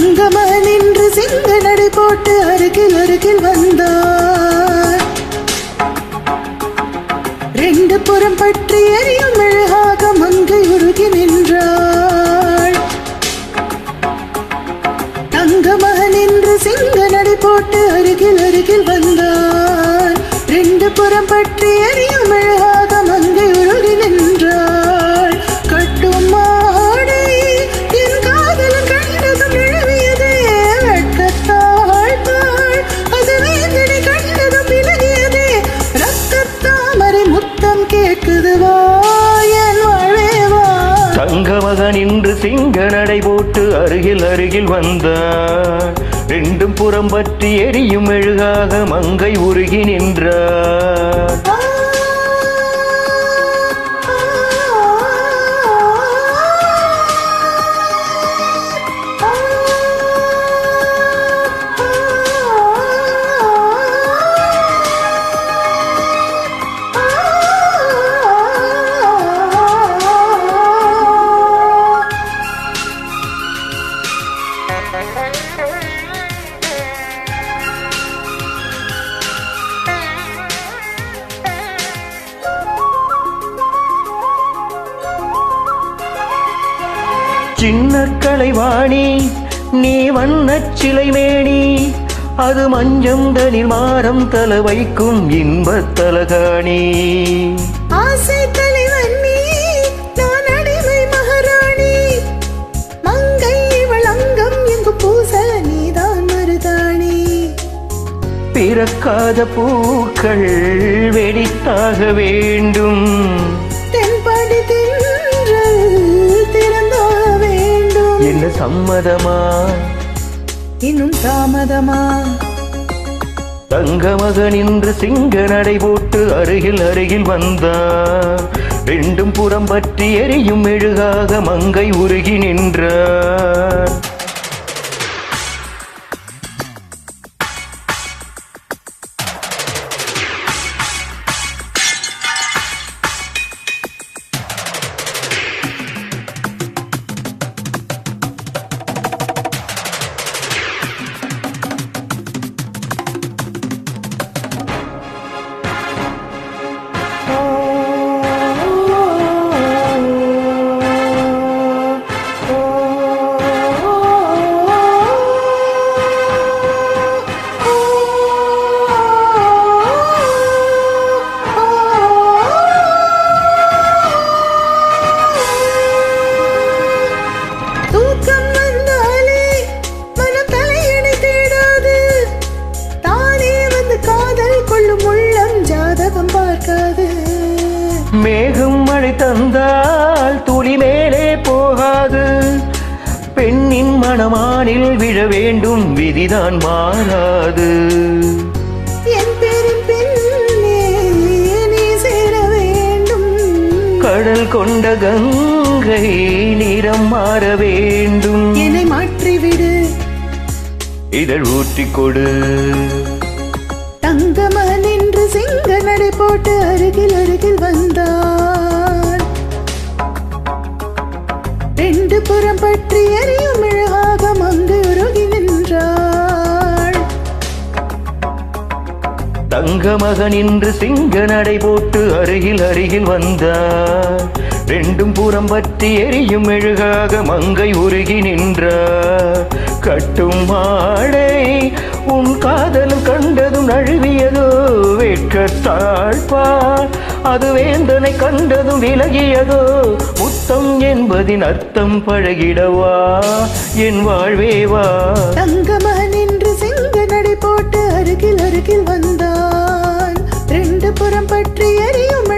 தங்கமாக நின்று சிங்க நடை போட்டு அருகில் அருகில் வந்தார். ரெண்டு புறம் பற்றி எரியும் அழகாக மங்கை உருகி நின்றார். தங்க இன்று சிங்க நடை போட்டு அருகில் அருகில் வந்தார். ரெண்டும் புறம் பற்றி எரியும் மெழுகாக மங்கை உருகி நின்றார். சின்ன கலைவாணி நீ வண்ண சிலை மேனி அது மஞ்சம் தனில் மாறம் தல வைக்கும் இன்பத் தலகாணி. ஆசை பிறக்காத பூக்கள் வெடித்தாக வேண்டும். தென்படி திறந்தாக வேண்டும். என்ன சம்மதமா? இன்னும் தாமதமா? தங்க மகன் இன்று சிங்க நடை போட்டு அருகில் அருகில் வந்தார். ரெண்டும் புறம் பற்றி எரியும் மெழுகாக மங்கை உருகி நின்றார். மேகம் மழை தந்தால் துளி மேலே போகாது. பெண்ணின் மணமானில் விழ வேண்டும் விதிதான் மாறாது. கடல் கொண்ட கங்கை நிறம் மாற வேண்டும். என்னை மாற்றிவிடு. இதழ் ஊற்றிக் கொடு தங்கமன் என்று சிங்க நடை போட்டு அருகில் அருகில் வந்தான் ரெண்டு புறம் பற்றி எரியும் இழகாக மங்கு உருகி நின்றாள். தங்கமகன் என்று சிங்க நடை போட்டு அருகில் அருகில் வந்தார் ரெண்டும் புறம் பற்றி எரியும் மெழுகாக மங்கை உருகி நின்றார் கட்டும் மாடை நழுவியதோ வெட்கத்தாழ்பார் அது வேந்தனை கண்டதும் விலகியதோ முத்தம் என்பதின் அர்த்தம் பழகிடவா? என் வாழ்வேவா தங்கமகன் என்று சிங்க நடை போட்டு அருகில் அருகில் வந்தான். ரெண்டு புறம் பற்றி எரியும்